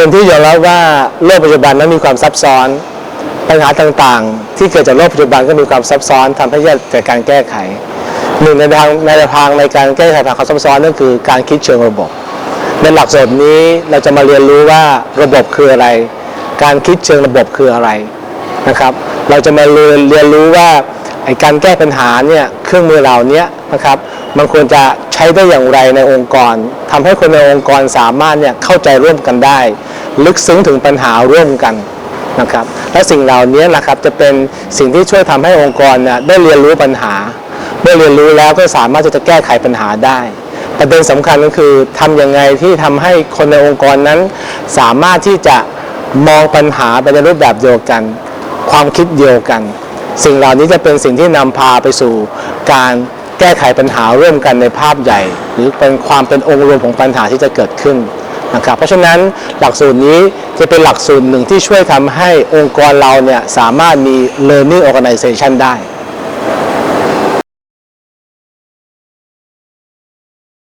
เป็นที่ยอมรับว่าโลกปัจจุบันนั้นมีความซับซ้อน ปัญหาต่างๆ ที่เกิดจากโลกปัจจุบันก็มีความซับซ้อนทำให้ยากเกิดการแก้ไขหนึ่งในทางในทางในการแก้ไขปัญหาความซับซ้อนนั่นคือการคิดเชิงระบบ ในหลักสูตรนี้เราจะมาเรียนรู้ว่าระบบคืออะไร การคิดเชิงระบบคืออะไรนะครับ เราจะมาเรียนเรียนรู้ว่าไอการแก้ปัญหาเนี่ยเครื่องมือเหล่านี้ นะครับ มันควรจะใช้ได้อย่างไรในองค์กรทำให้คนในองค์กรสามารถเนี่ยเข้าใจร่วมกันได้ ลึกซึ้งถึงปัญหาร่วมกันนะครับ และสิ่งเหล่านี้นะครับจะเป็นสิ่งที่ช่วยทำให้องค์กรเนี่ยได้เรียนรู้ปัญหา เมื่อเรียนรู้แล้วก็สามารถจะแก้ไขปัญหาได้ประเด็นสำคัญก็คือทำยังไงที่ทำให้คนในองค์กรนั้น สามารถที่จะมองปัญหาไปในรูปแบบเดียวกัน ความคิดเดียวกัน สิ่งเหล่านี้จะเป็นสิ่งที่นำพาไปสู่การ แก้ไขปัญหาร่วมกันในภาพใหญ่ หรือเป็นความเป็นองค์รวมของปัญหาที่จะเกิดขึ้นนะครับเพราะฉะนั้นหลักสูตรนี้จะเป็นหลักสูตรหนึ่งที่ช่วยทำให้องค์กรเราเนี่ยสามารถมี learning organization ได้